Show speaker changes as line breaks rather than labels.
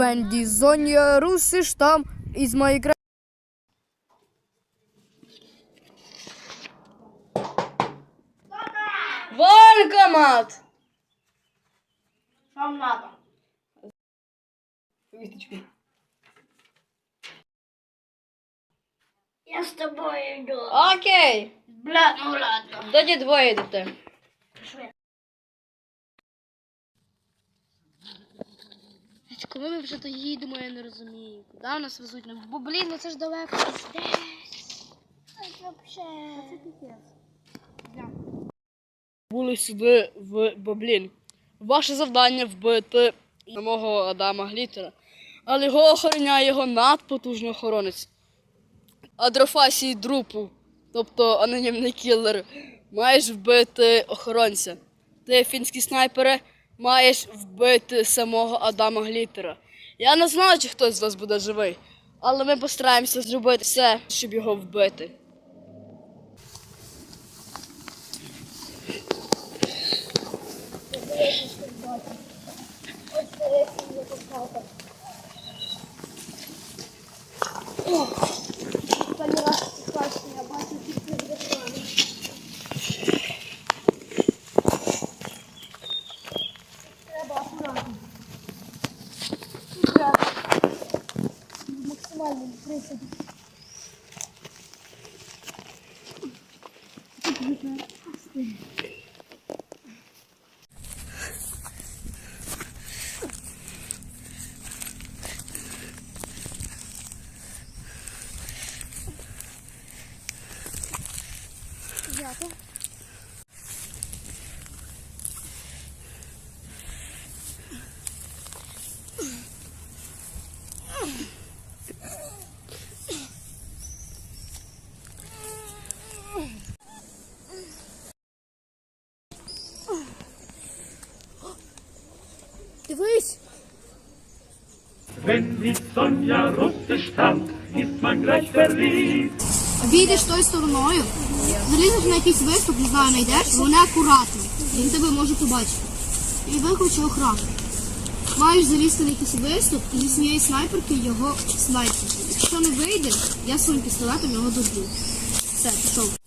Wenn die Sonja Russisch там из моей кра...
Банкомат!
Вам надо. Я с тобой иду.
Окей.
Бля, ну ладно.
Тоді двоє йдете.
Пішли.
Коли ми вже то їдемо, я не розумію. Куди нас везуть? Ну, бо, блін, ну це ж далеко. Десь.
Це вообще.
Були сюди в Боблін. Ваше завдання вбити самого Адама Глітера. Але його охороняє його надпотужний охоронець. Адрофасій Друпу, тобто анонімний кілер, маєш вбити охоронця. Ти, фінські снайпери, маєш вбити самого Адама Глітера. Я не знаю, чи хтось з вас буде живий, але ми постараємося зробити все, щоб його вбити.
వాళ్ళు Yeah,
Wenn die Sonja russisch kann, ist man gleich verliebt.
Обійдеш тою стороною, залізеш на якийсь виступ, не знаю, знайдеш, вони акуратно. Він тебе може побачити. І викличе охрану. Маєш залізти на якийсь виступ і зі своєї снайперки його снайпити. Якщо не вийде, я своїм пістолетом його доб'ю. Все, пішов.